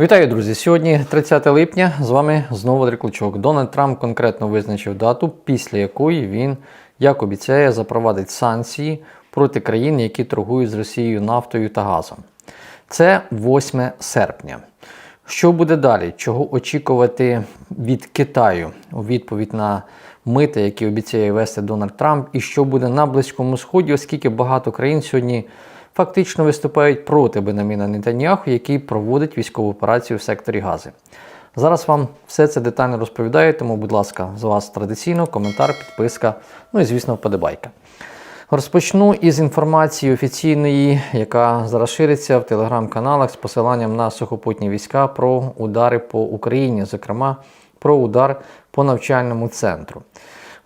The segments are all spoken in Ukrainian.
Вітаю, друзі! Сьогодні 30 липня. З вами знову Андрій Клочок. Дональд Трамп конкретно визначив дату, після якої він, як обіцяє, запровадить санкції проти країн, які торгують з Росією нафтою та газом. Це 8 серпня. Що буде далі? Чого очікувати від Китаю у відповідь на мити, які обіцяє вести Дональд Трамп, і що буде на Близькому Сході, оскільки багато країн сьогодні фактично виступають проти Бенаміна Нетаньяху, який проводить військову операцію в секторі Гази. Зараз вам все це детально розповідаю, тому, будь ласка, з вас традиційно коментар, підписка, ну і, звісно, вподобайка. Розпочну із інформації офіційної, яка зараз шириться в телеграм-каналах з посиланням на сухопутні війська про удари по Україні, зокрема про удар по навчальному центру.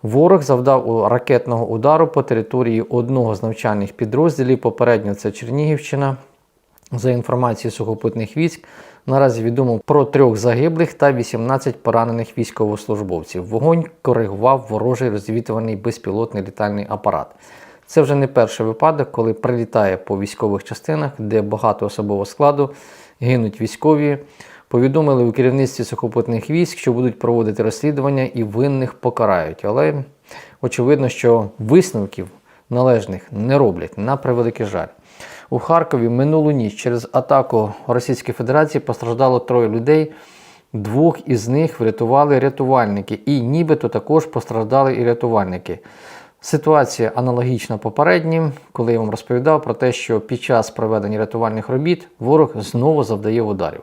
Ворог завдав ракетного удару по території одного з навчальних підрозділів. Попередньо це Чернігівщина. За інформацією сухопутних військ, наразі відомо про трьох загиблих та 18 поранених військовослужбовців. Вогонь коригував ворожий розвідувальний безпілотний літальний апарат. Це вже не перший випадок, коли прилітає по військових частинах, де багато особового складу гинуть військові. Повідомили у керівництві сухопутних військ, що будуть проводити розслідування і винних покарають. Але очевидно, що висновків належних не роблять на превеликий жаль. У Харкові минулу ніч через атаку Російської Федерації постраждало троє людей. Двох із них врятували рятувальники, і нібито також постраждали і рятувальники. Ситуація аналогічна попереднім, коли я вам розповідав про те, що під час проведення рятувальних робіт ворог знову завдає ударів.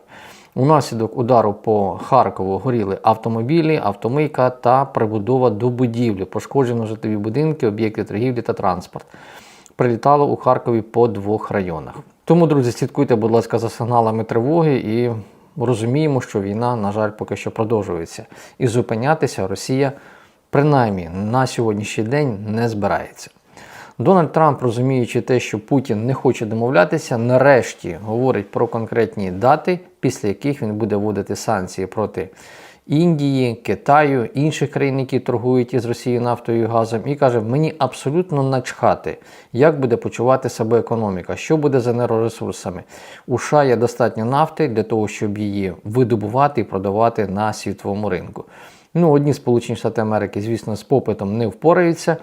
Унаслідок удару по Харкову горіли автомобілі, автомийка та прибудова до будівлі. Пошкоджено житлові будинки, об'єкти торгівлі та транспорт. Прилітало у Харкові по двох районах. Тому, друзі, слідкуйте, будь ласка, за сигналами тривоги і розуміємо, що війна, на жаль, поки що продовжується. І зупинятися Росія, принаймні на сьогоднішній день, не збирається. Дональд Трамп, розуміючи те, що Путін не хоче домовлятися, нарешті говорить про конкретні дати, після яких він буде вводити санкції проти Індії, Китаю, інших країн, які торгують із Росією нафтою і газом, і каже: мені абсолютно начхати, як буде почувати себе економіка, що буде з енергоресурсами. У США є достатньо нафти для того, щоб її видобувати і продавати на світовому ринку. Ну, одні Сполучені Штати Америки, звісно, з попитом не впораються.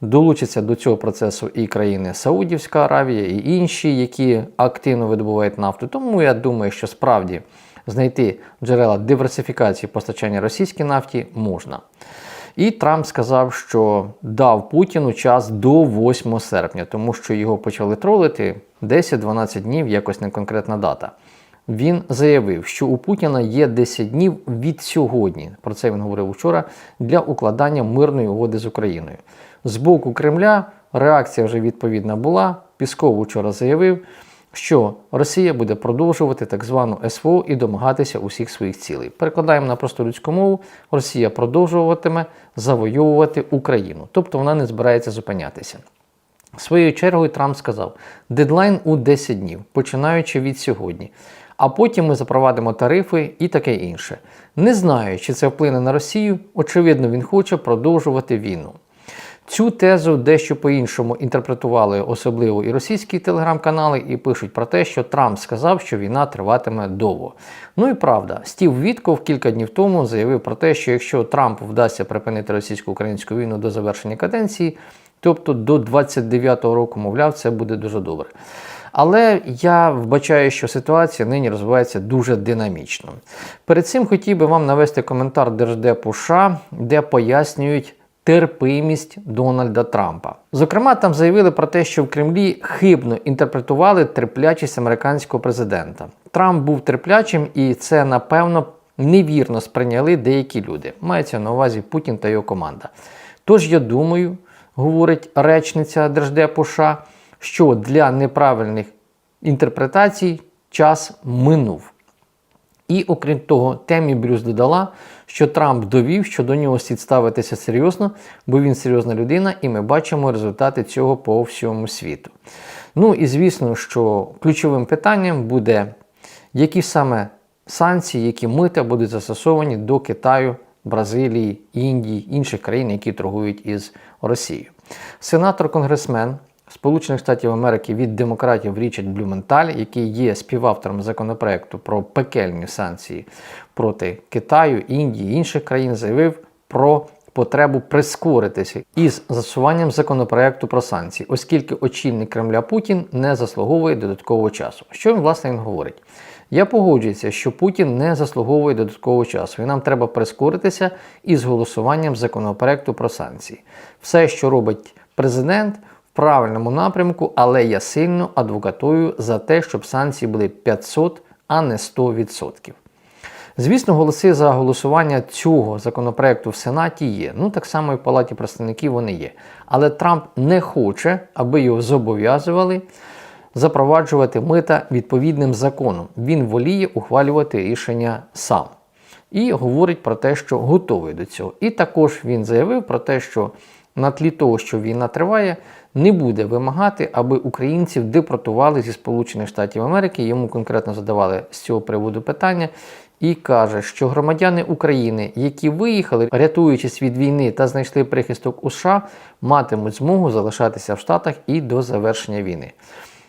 Долучаться до цього процесу і країни Саудівська Аравія, і інші, які активно видобувають нафту. Тому я думаю, що справді знайти джерела диверсифікації постачання російській нафті можна. І Трамп сказав, що дав Путіну час до 8 серпня, тому що його почали тролити 10-12 днів, якось не конкретна дата. Він заявив, що у Путіна є 10 днів від сьогодні. Про це він говорив вчора для укладання мирної угоди з Україною. З боку Кремля реакція вже відповідна була. Пісков вчора заявив, що Росія буде продовжувати так звану СВО і домагатися усіх своїх цілей. Перекладаємо на просту людську мову: Росія продовжуватиме завойовувати Україну, тобто вона не збирається зупинятися. Своєю чергою Трамп сказав: дедлайн у 10 днів, починаючи від сьогодні. А потім ми запровадимо тарифи і таке інше. Не знаю, чи це вплине на Росію. Очевидно, він хоче продовжувати війну. Цю тезу дещо по-іншому інтерпретували особливо і російські телеграм-канали, і пишуть про те, що Трамп сказав, що війна триватиме довго. Ну і правда, Стів Вітков кілька днів тому заявив про те, що якщо Трампу вдасться припинити російсько-українську війну до завершення каденції, тобто до 29-го року, мовляв, це буде дуже добре. Але я вбачаю, що ситуація нині розвивається дуже динамічно. Перед цим хотів би вам навести коментар Держдепу США, де пояснюють терпимість Дональда Трампа. Зокрема, там заявили про те, що в Кремлі хибно інтерпретували терплячість американського президента. Трамп був терплячим, і це, напевно, невірно сприйняли деякі люди. Мається на увазі Путін та його команда. Тож я думаю, говорить речниця Держдепу США, що для неправильних інтерпретацій час минув. І окрім того, Темі Брюс додала, що Трамп довів, що до нього слід ставитися серйозно, бо він серйозна людина, і ми бачимо результати цього по всьому світу. Ну і звісно, що ключовим питанням буде, які саме санкції, які мита будуть застосовані до Китаю, Бразилії, Індії, інших країн, які торгують із Росією. Сенатор-конгресмен Сполучених Штатів Америки від демократів Річард Блюменталь, який є співавтором законопроекту про пекельні санкції проти Китаю, Індії і інших країн, заявив про потребу прискоритися із засуванням законопроекту про санкції, оскільки очільник Кремля Путін не заслуговує додаткового часу. Що він власне він говорить? Я погоджуюся, що Путін не заслуговує додаткового часу, і нам треба прискоритися із голосуванням законопроекту про санкції. Все, що робить президент, правильному напрямку, але я сильно адвокатую за те, щоб санкції були 500, а не 100%. Звісно, голоси за голосування цього законопроекту в Сенаті є. Ну так само і в Палаті представників вони є. Але Трамп не хоче, аби його зобов'язували запроваджувати мита відповідним законом. Він воліє ухвалювати рішення сам. І говорить про те, що готовий до цього. І також він заявив про те, що на тлі того, що війна триває, не буде вимагати, аби українців депортували зі Сполучених Штатів Америки. Йому конкретно задавали з цього приводу питання. І каже, що громадяни України, які виїхали, рятуючись від війни та знайшли прихисток у США, матимуть змогу залишатися в Штатах і до завершення війни.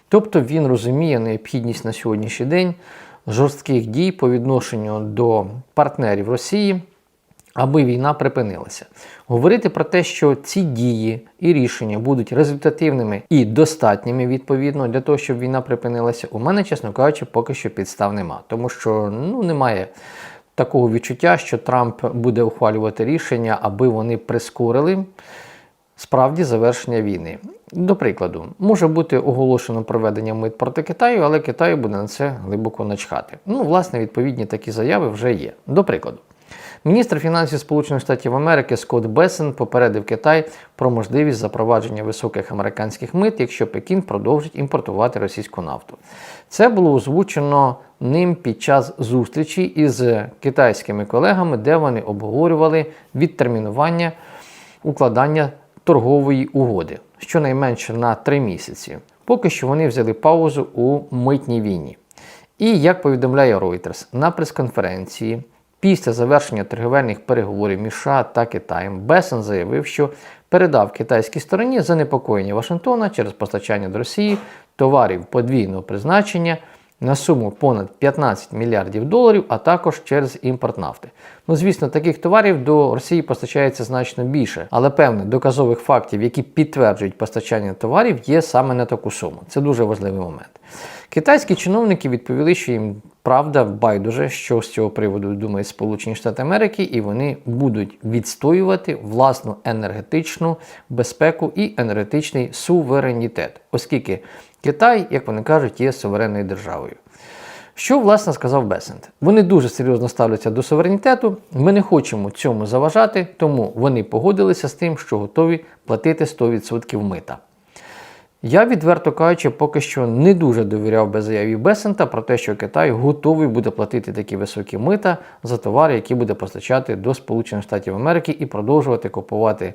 Тобто він розуміє необхідність на сьогоднішній день жорстких дій по відношенню до партнерів Росії, аби війна припинилася. Говорити про те, що ці дії і рішення будуть результативними і достатніми відповідно для того, щоб війна припинилася, у мене, чесно кажучи, поки що підстав нема, тому що ну немає. Такого відчуття, що Трамп буде ухвалювати рішення, аби вони прискорили справді завершення війни. До прикладу, може бути оголошено проведення мит проти Китаю, але Китаю буде на це глибоко начхати. Ну, власне, відповідні такі заяви вже є. До прикладу. Міністр фінансів Сполучених Штатів Америки Скотт Бесен попередив Китай про можливість запровадження високих американських мит, якщо Пекін продовжить імпортувати російську нафту. Це було озвучено ним під час зустрічі із китайськими колегами, де вони обговорювали відтермінування укладання торгової угоди, щонайменше на три місяці. Поки що вони взяли паузу у митній війні. І як повідомляє Reuters, на прес-конференції після завершення торговельних переговорів між США та Китаєм Бесен заявив, що передав китайській стороні занепокоєння Вашингтона через постачання до Росії товарів подвійного призначення на суму понад 15 мільярдів доларів, а також через імпорт нафти. Ну, звісно, таких товарів до Росії постачається значно більше, але певне доказових фактів, які підтверджують постачання товарів, є саме на таку суму. Це дуже важливий момент. Китайські чиновники відповіли, що їм правда байдуже, що з цього приводу думають Сполучені Штати Америки, і вони будуть відстоювати власну енергетичну безпеку і енергетичний суверенітет, оскільки Китай, як вони кажуть, є суверенною державою. Що, власне, сказав Бесент? Вони дуже серйозно ставляться до суверенітету, ми не хочемо цьому заважати, тому вони погодилися з тим, що готові платити 100% мита. Я, відверто кажучи, поки що не дуже довіряв би заяві Бесента про те, що Китай готовий буде платити такі високі мита за товари, які буде постачати до Сполучених Штатів Америки і продовжувати купувати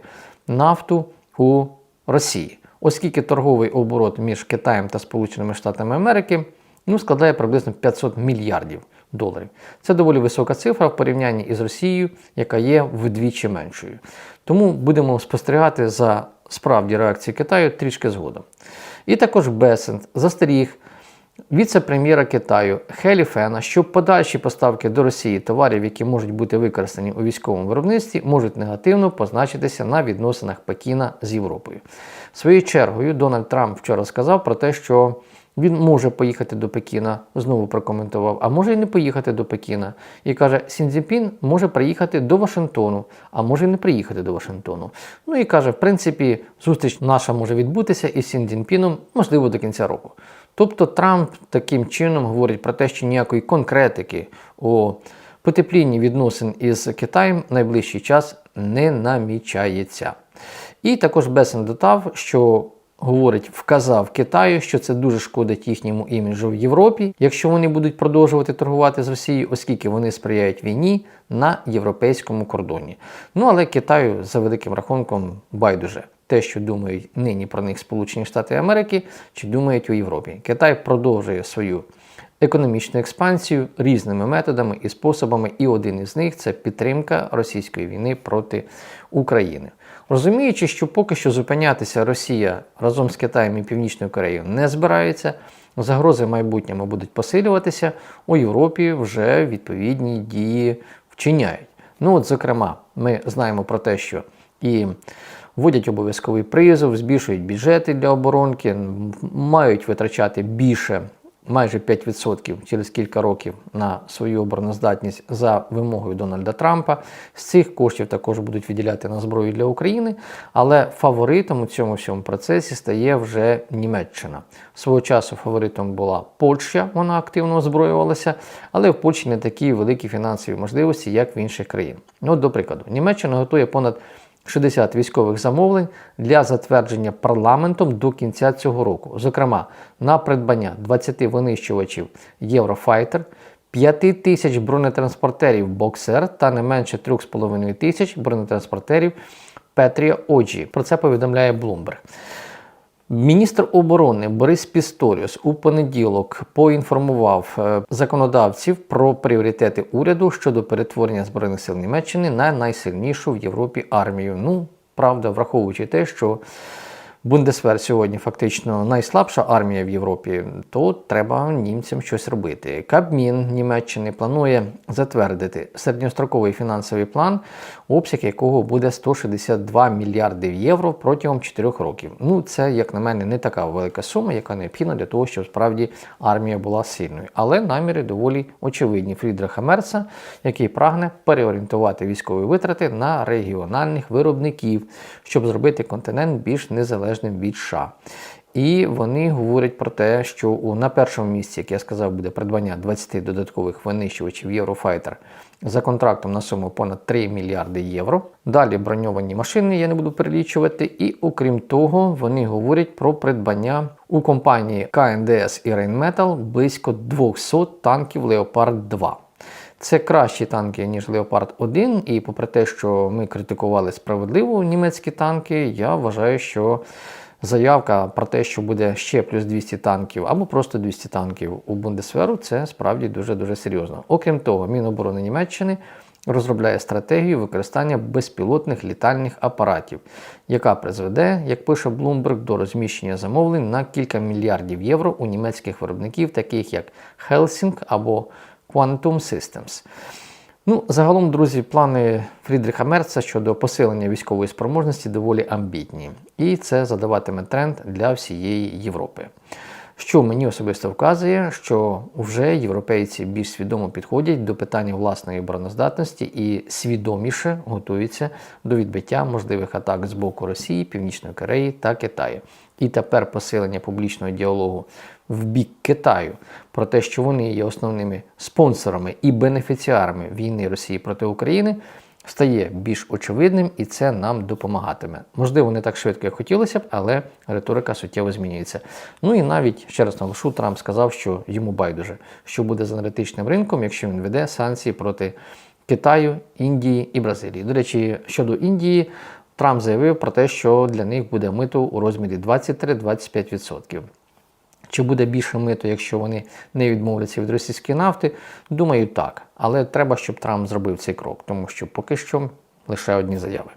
нафту у Росії, оскільки торговий оборот між Китаєм та Сполученими Штатами Америки ну, складає приблизно 500 мільярдів доларів. Це доволі висока цифра в порівнянні із Росією, яка є вдвічі меншою. Тому будемо спостерігати за справді реакції Китаю трішки згодом. І також Бесент застеріг віце-прем'єра Китаю Хелі Фена, що подальші поставки до Росії товарів, які можуть бути використані у військовому виробництві, можуть негативно позначитися на відносинах Пекіна з Європою. Своєю чергою Дональд Трамп вчора сказав про те, що він може поїхати до Пекіна, знову прокоментував, а може і не поїхати до Пекіна. І каже, Сінзіпін може приїхати до Вашингтону, а може і не приїхати до Вашингтону. Ну і каже, в принципі, зустріч наша може відбутися із Сінзінпіном, можливо, до кінця року. Тобто Трамп таким чином говорить про те, що ніякої конкретики у потеплінні відносин із Китаєм в найближчий час не намічається. І також Бесен додав, що говорить, вказав Китаю, що це дуже шкодить їхньому іміджу в Європі, якщо вони будуть продовжувати торгувати з Росією, оскільки вони сприяють війні на європейському кордоні. Ну але Китаю за великим рахунком байдуже. Те, що думають нині про них Сполучені Штати Америки, чи думають у Європі. Китай продовжує свою економічну експансію різними методами і способами, і один із них це підтримка російської війни проти України. Розуміючи, що поки що зупинятися Росія разом з Китаєм і Північною Кореєю не збирається, загрози в майбутньому будуть посилюватися, у Європі вже відповідні дії вчиняють. Ну, от, зокрема, ми знаємо про те, що і вводять обов'язковий призов, збільшують бюджети для оборонки, мають витрачати більше, майже 5% через кілька років на свою обороноздатність за вимогою Дональда Трампа. З цих коштів також будуть виділяти на зброю для України, але фаворитом у цьому всьому процесі стає вже Німеччина. Свого часу фаворитом була Польща, вона активно озброювалася, але в Польщі не такі великі фінансові можливості, як в інших країн. Ну, до прикладу, Німеччина готує понад 60 військових замовлень для затвердження парламентом до кінця цього року. Зокрема, на придбання 20 винищувачів Єврофайтер, 5 тисяч бронетранспортерів Боксер та не менше 3,5 тисяч бронетранспортерів Петрія Оджі. Про це повідомляє Bloomberg. Міністр оборони Борис Пісторіус у понеділок поінформував е, законодавців про пріоритети уряду щодо перетворення збройних сил Німеччини на найсильнішу в Європі армію. Ну, правда, враховуючи те, що Бундесвер сьогодні фактично найслабша армія в Європі, то треба німцям щось робити. Кабмін Німеччини планує затвердити середньостроковий фінансовий план, обсяг якого буде 162 мільярди євро протягом 4 років. Ну, це, як на мене, не така велика сума, яка необхідна для того, щоб справді армія була сильною. Але наміри доволі очевидні Фрідриха Мерца, який прагне переорієнтувати військові витрати на регіональних виробників, щоб зробити континент більш незалежним від США. І вони говорять про те, що у, на першому місці, як я сказав, буде придбання 20 додаткових винищувачів Єврофайтер за контрактом на суму понад 3 мільярди євро. Далі броньовані машини я не буду перелічувати. І окрім того, вони говорять про придбання у компанії КНДС і Rheinmetall близько 200 танків Леопард 2. Це кращі танки, ніж Леопард 1, і попри те, що ми критикували справедливо німецькі танки, я вважаю, що заявка про те, що буде ще плюс 200 танків або просто 200 танків у Бундесверу, це справді дуже-дуже серйозно. Окрім того, Міноборони Німеччини розробляє стратегію використання безпілотних літальних апаратів, яка призведе, як пише Bloomberg, до розміщення замовлень на кілька мільярдів євро у німецьких виробників, таких як Helsing або Quantum Systems. Ну, загалом, друзі, плани Фрідріха Мерца щодо посилення військової спроможності доволі амбітні, і це задаватиме тренд для всієї Європи. Що мені особисто вказує, що вже європейці більш свідомо підходять до питання власної обороноздатності і свідоміше готуються до відбиття можливих атак з боку Росії, Північної Кореї та Китаю. І тепер посилення публічного діалогу в бік Китаю про те, що вони є основними спонсорами і бенефіціарами війни Росії проти України, стає більш очевидним, і це нам допомагатиме. Можливо, не так швидко, як хотілося б, але риторика суттєво змінюється. Ну і навіть ще раз наголошу, Трамп сказав, що йому байдуже, що буде з енергетичним ринком, якщо він веде санкції проти Китаю, Індії і Бразилії. До речі, щодо Індії. Трамп заявив про те, що для них буде мито у розмірі 23-25%. Чи буде більше мито, якщо вони не відмовляться від російської нафти? Думаю, так. Але треба, щоб Трамп зробив цей крок, тому що поки що лише одні заяви.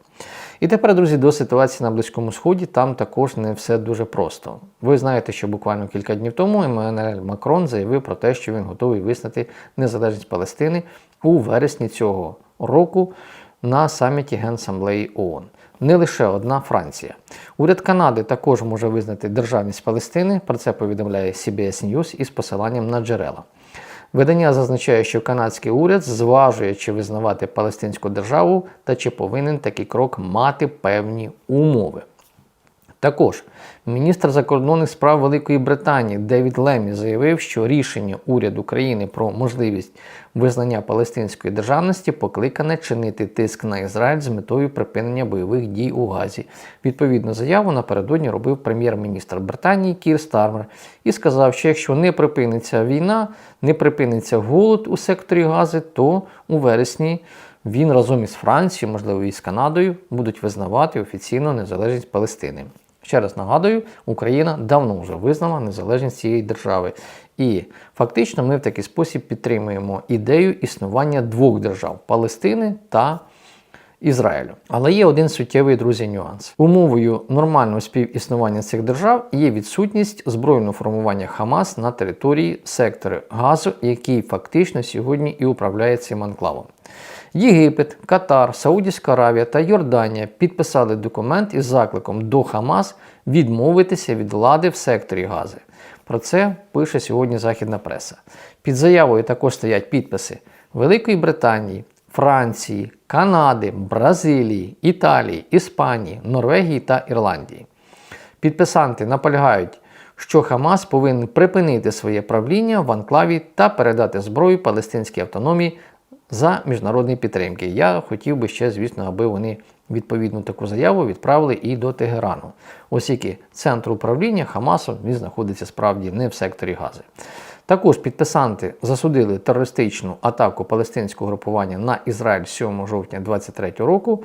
І тепер, друзі, до ситуації на Близькому Сході там також не все дуже просто. Ви знаєте, що буквально кілька днів тому Еммануель Макрон заявив про те, що він готовий визнати незалежність Палестини у вересні цього року на саміті Генасамблеї ООН. Не лише одна Франція. Уряд Канади також може визнати державність Палестини. Про це повідомляє CBS News із посиланням на джерела. Видання зазначає, що канадський уряд зважує, чи визнавати палестинську державу та чи повинен такий крок мати певні умови. Також міністр закордонних справ Великої Британії Девід Лемі заявив, що рішення уряду країни про можливість визнання палестинської державності покликане чинити тиск на Ізраїль з метою припинення бойових дій у Газі. Відповідну заяву напередодні робив прем'єр-міністр Британії Кір Стармер і сказав, що якщо не припиниться війна, не припиниться голод у секторі Гази, то у вересні він разом із Францією, можливо, і з Канадою, будуть визнавати офіційно незалежність Палестини. Ще раз нагадую, Україна давно вже визнала незалежність цієї держави. І фактично ми в такий спосіб підтримуємо ідею існування двох держав Палестини та Ізраїлю. Але є один суттєвий друзі нюанс. Умовою нормального співіснування цих держав є відсутність збройного формування Хамас на території сектору Газу, який фактично сьогодні і управляє цим анклавом. Єгипет, Катар, Саудівська Аравія та Йорданія підписали документ із закликом до Хамас відмовитися від влади в секторі Гази. Про це пише сьогодні західна преса. Під заявою також стоять підписи Великої Британії, Франції, Канади, Бразилії, Італії, Іспанії, Норвегії та Ірландії. Підписанти наполягають, що Хамас повинен припинити своє правління в анклаві та передати зброю палестинській автономії за міжнародної підтримки. Я хотів би ще, звісно, аби вони відповідну таку заяву відправили і до Тегерану, оскільки центр управління Хамасу він знаходиться справді не в секторі Гази. Також підписанти засудили терористичну атаку палестинського групування на Ізраїль 7 жовтня 2023 року.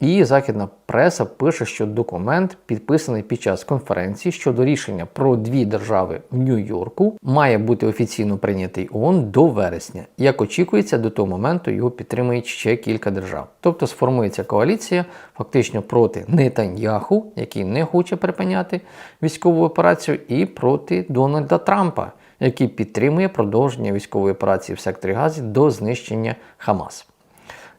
І західна преса пише, що документ, підписаний під час конференції щодо рішення про дві держави в Нью-Йорку, має бути офіційно прийнятий ООН до вересня. Як очікується, до того моменту його підтримують ще кілька держав. Тобто сформується коаліція фактично проти Нетаньяху, який не хоче припиняти військову операцію, і проти Дональда Трампа, який підтримує продовження військової операції в секторі Газі до знищення Хамас.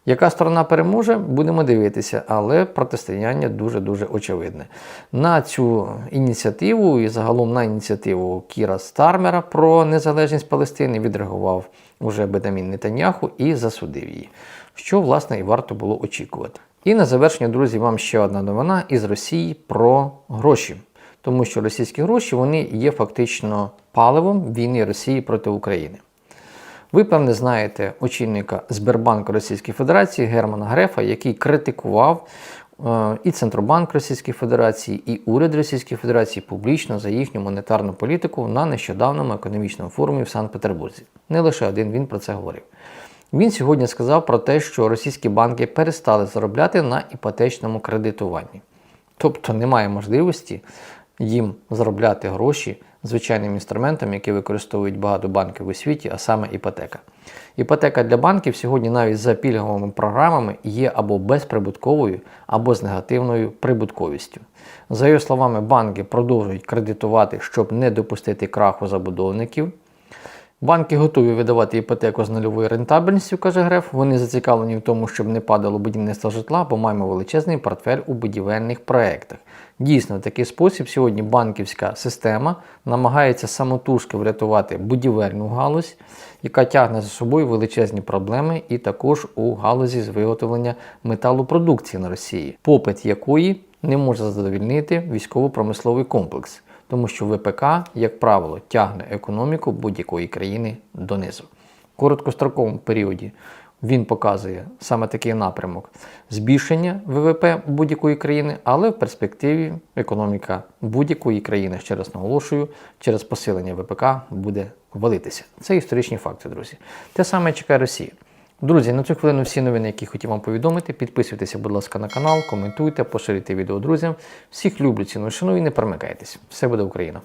Яка сторона переможе, будемо дивитися, але протистояння дуже-дуже очевидне. На цю ініціативу і загалом на ініціативу Кіра Стармера про незалежність Палестини відреагував уже Бедамін Нетаньяху і засудив її, що, власне, і варто було очікувати. І на завершення, друзі, вам ще одна новина із Росії про гроші. Тому що російські гроші вони є фактично паливом війни Росії проти України. Ви, певне, знаєте очільника Сбербанку Російської Федерації Германа Грефа, який критикував е, і Центробанк Російської Федерації, і уряд Російської Федерації публічно за їхню монетарну політику на нещодавному економічному форумі в Санкт-Петербурзі. Не лише один він про це говорив. Він сьогодні сказав про те, що російські банки перестали заробляти на іпотечному кредитуванні. Тобто немає можливості їм заробляти гроші звичайним інструментом, який використовують багато банків у світі, а саме іпотека. Іпотека для банків сьогодні навіть за пільговими програмами є або безприбутковою, або з негативною прибутковістю. За його словами, банки продовжують кредитувати, щоб не допустити краху забудовників. Банки готові видавати іпотеку з нульовою рентабельністю, каже Греф. Вони зацікавлені в тому, щоб не падало будівництво житла, бо маємо величезний портфель у будівельних проєктах. Дійсно, в такий спосіб сьогодні банківська система намагається самотужки врятувати будівельну галузь, яка тягне за собою величезні проблеми, і також у галузі з виготовлення металопродукції на Росії, попит якої не може задовільнити військово-промисловий комплекс тому що ВПК, як правило, тягне економіку будь-якої країни донизу. В короткостроковому періоді він показує саме такий напрямок збільшення ВВП будь-якої країни, але в перспективі економіка будь-якої країни, ще раз наголошую, через посилення ВПК буде валитися. Це історичні факти, друзі. Те саме чекає Росія. Друзі, на цю хвилину всі новини, які хотів вам повідомити. Підписуйтеся, будь ласка, на канал, коментуйте, поширюйте відео друзям. Всіх люблю, ціну шану і не перемикайтесь. Все буде Україна!